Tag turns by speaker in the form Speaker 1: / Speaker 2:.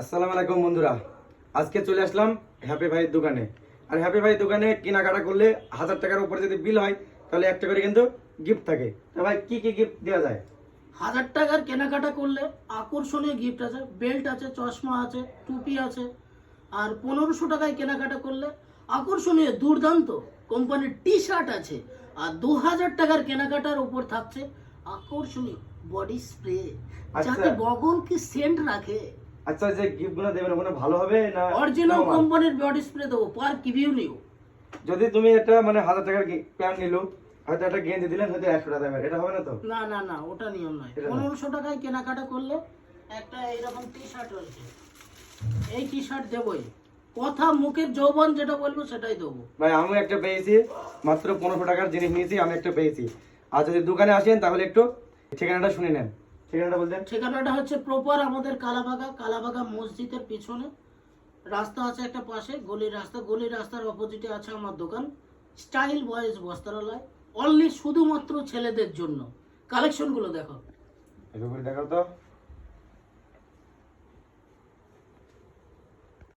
Speaker 1: আসসালামু আলাইকুম বন্ধুরা। আজকে চলে আসলাম হ্যাপি ভাইয়ের দোকানে। আর হ্যাপি ভাইয়ের দোকানে কেনাকাটা করলে হাজার টাকার উপরে যদি বিল হয় তাহলে একটা করে কিন্তু গিফট থাকে। তো ভাই কি কি গিফট দেওয়া যায়?
Speaker 2: হাজার টাকার কেনাকাটা করলে আকর্ষণীয় গিফট আছে। বেল্ট আছে চশমা আছে টুপি আছে। আর পনেরোশো টাকায় কেনাকাটা করলে আকর্ষণীয় দুর্দান্ত কোম্পানির টি শার্ট আছে। আর দু হাজার টাকার কেনাকাটার উপর থাকছে আকর্ষণীয় বডি স্প্রে
Speaker 1: আচ্ছা।
Speaker 2: যাতে বগলকে সেন্ট রাখে।
Speaker 1: আচ্ছা যে গিফটগুলো দেবেন ওখানে ভালো হবে না
Speaker 2: অরিজিনাল কোম্পানির বডি স্প্রে দেবো পার কিভিউ নিও।
Speaker 1: যদি তুমি একটা মানে হাজার টাকার প্যান্ট নিলো হয়তো একটা গেঞ্জি দিলেন হয়তো একশো টাকা দামের এটা হবে না তো?
Speaker 2: না না না ওটা নিয়ম নয়।
Speaker 1: এটা।
Speaker 2: পনেরোশো টাকায় কেনাকাটা করলে একটা এইরকম টি শার্ট রয়েছে। এই টি শার্ট দেবই। কথা মুখের যৌবন যেটা বলব সেটাই দেবো।
Speaker 1: ভাই আমি একটা পেয়েছি মাত্র পনেরোশো টাকার জিনিস নিয়েছি আমি একটা পেয়েছি। আর যদি দোকানে আসেন তাহলে একটু ঠিকানাটা শুনে নেন। ঠিকানাটা বলতেন
Speaker 2: ঠিকানাটা হচ্ছে প্রপার আমাদের কালাবাগা কালাবাগা মসজিদের পিছনে। রাস্তা আছে একটা পাশে গলির রাস্তা। গলির রাস্তার অপোজিটে আছে আমার দোকান। স্টাইল বয়েজ বস্ত্রালয়। অনলি শুধুমাত্র ছেলেদের জন্য। কালেকশনগুলো দেখো।
Speaker 1: দেখো তো।